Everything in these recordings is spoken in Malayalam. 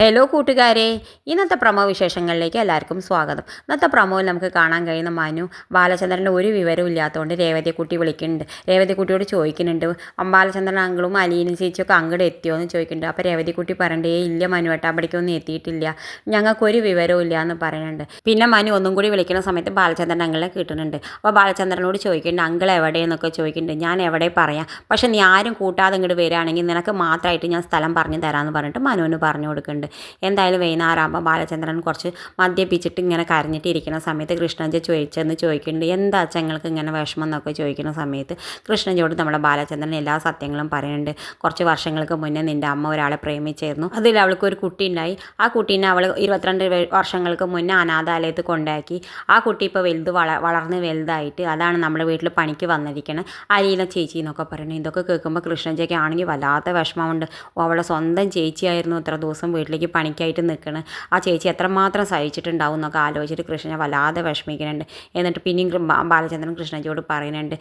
ഹലോ കൂട്ടുകാരെ. ഇന്നത്തെ പ്രമോ വിശേഷങ്ങളിലേക്ക് എല്ലാവർക്കും സ്വാഗതം. ഇന്നത്തെ പ്രമോയിൽ നമുക്ക് കാണാൻ കഴിയുന്ന മനു ബാലചന്ദ്രന്റെ ഒരു വിവരവും ഇല്ലാത്തതുകൊണ്ട് രേവതിക്കുട്ടി വിളിക്കുന്നുണ്ട്. രേവതിക്കുട്ടിയോട് ചോദിക്കുന്നുണ്ട് ബാലചന്ദ്രൻ അങ്കിളും അലീനും ചേച്ചിയൊക്കെ അങ്ങോട്ട് എത്തിയോ എന്ന് ചോദിക്കുന്നുണ്ട്. അപ്പോൾ രേവതിക്കുട്ടി പറയണ്ടേ ഇല്ല മനു ഏട്ടാ എത്തിയിട്ടില്ല. ഞങ്ങൾക്കൊരു വിവരവും ഇല്ല എന്ന് പറയുന്നുണ്ട്. പിന്നെ മനു ഒന്നും കൂടി വിളിക്കുന്ന സമയത്ത് ബാലചന്ദ്രൻ അങ്കിളിനെ കിട്ടുന്നുണ്ട്. അപ്പോൾ ബാലചന്ദ്രനോട് ചോദിക്കുന്നുണ്ട് അങ്കിൾ എവിടെയെന്നൊക്കെ ചോദിക്കുന്നുണ്ട്. ഞാൻ എവിടെ? പറയാം. പക്ഷേ നീ ആരും കൂട്ടാതെ ഇങ്ങോട്ട് വരികയാണെങ്കിൽ നിനക്ക് മാത്രമായിട്ട് ഞാൻ സ്ഥലം പറഞ്ഞു തരാമെന്ന് പറഞ്ഞിട്ട് മനുവിന് പറഞ്ഞു കൊടുക്കുന്നുണ്ട്. എന്തായാലും വൈകുന്നേരമാകുമ്പോൾ ബാലചന്ദ്രൻ കുറച്ച് മദ്യപിച്ചിട്ട് ഇങ്ങനെ കരഞ്ഞിട്ട് ഇരിക്കുന്ന സമയത്ത് കൃഷ്ണജ ചോദിച്ചെന്ന് ചോദിക്കുന്നുണ്ട്. എന്താ ഞങ്ങൾക്ക് ഇങ്ങനെ വിഷമം എന്നൊക്കെ ചോദിക്കുന്ന സമയത്ത് കൃഷ്ണജിയോട് നമ്മുടെ ബാലചന്ദ്രൻ എല്ലാ സത്യങ്ങളും പറയുന്നുണ്ട്. കുറച്ച് വർഷങ്ങൾക്ക് മുന്നേ നിന്റെ അമ്മ ഒരാളെ പ്രേമിച്ചായിരുന്നു അതിൽ അവൾക്ക് ഒരു കുട്ടി ഉണ്ടായി. ആ കുട്ടീനെ അവൾ ഇരുപത്തിരണ്ട് വർഷങ്ങൾക്ക് മുന്നേ അനാഥാലയത്ത് കൊണ്ടാക്കി. ആ കുട്ടി ഇപ്പോൾ വലുത് വള വളർന്ന് വലുതായിട്ട് അതാണ് നമ്മുടെ വീട്ടിൽ പണിക്ക് വന്നിരിക്കുന്നത് അരിയിലെ ചേച്ചി എന്നൊക്കെ പറയുന്നത് ഇതൊക്കെ കേൾക്കുമ്പോൾ കൃഷ്ണജയ്ക്ക് ആണെങ്കിൽ വല്ലാത്ത വിഷമമുണ്ട്. അവളെ സ്വന്തം ചേച്ചിയായിരുന്നു ഇത്ര ദിവസം വീട്ടിലേക്ക് പണിക്കായിട്ട് നിൽക്കണ്. ആ ചേച്ചി എത്രമാത്രം സഹിച്ചിട്ടുണ്ടാവും എന്നൊക്കെ ആലോചിച്ചിട്ട് കൃഷ്ണനെ വല്ലാതെ വിഷമിക്കുന്നുണ്ട്. എന്നിട്ട് പിന്നെയും ബാലചന്ദ്രൻ കൃഷ്ണജിയോട് പറയുന്നുണ്ട്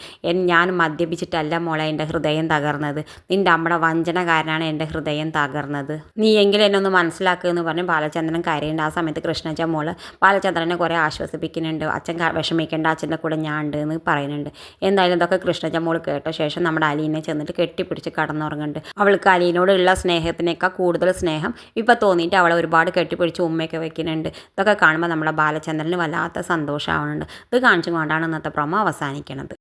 ഞാൻ മദ്യപിച്ചിട്ടല്ല മോളെ എന്റെ ഹൃദയം തകർന്നത്. നിന്റെ അമ്മയുടെ വഞ്ചന കാരനാണ് എന്റെ ഹൃദയം തകർന്നത്. നീ എങ്കിലും എന്നെ ഒന്ന് മനസ്സിലാക്കുക എന്ന് പറഞ്ഞ് ബാലചന്ദ്രൻ കരയുണ്ട് ആ സമയത്ത് കൃഷ്ണജ മോൾ ബാലചന്ദ്രനെ കുറേ ആശ്വസിപ്പിക്കുന്നുണ്ട്. അച്ഛൻ വിഷമിക്കേണ്ട അച്ഛന്റെ കൂടെ ഞാൻ ഉണ്ട് എന്ന് പറയുന്നുണ്ട്. എന്തായാലും ഇതൊക്കെ കൃഷ്ണജ മോൾ കേട്ട ശേഷം നമ്മുടെ അലീനെ ചെന്നിട്ട് കെട്ടിപ്പിടിച്ച് കടന്നുറങ്ങുന്നുണ്ട്. അവൾക്ക് അലീനോടുള്ള സ്നേഹത്തിനേക്കാൾ കൂടുതൽ സ്നേഹം ഇപ്പം തോന്നിയിട്ട് അവളെ ഒരുപാട് കെട്ടിപ്പിടിച്ച് ഉമ്മയൊക്കെ വെക്കുന്നുണ്ട്. ഇതൊക്കെ കാണുമ്പോൾ നമ്മുടെ ബാലചന്ദ്രന് വല്ലാത്ത സന്തോഷമാവുന്നുണ്ട് ഇത് കാണിച്ചുകൊണ്ടാണ് ഇന്നത്തെ പ്രൊമോ അവസാനിക്കുന്നത്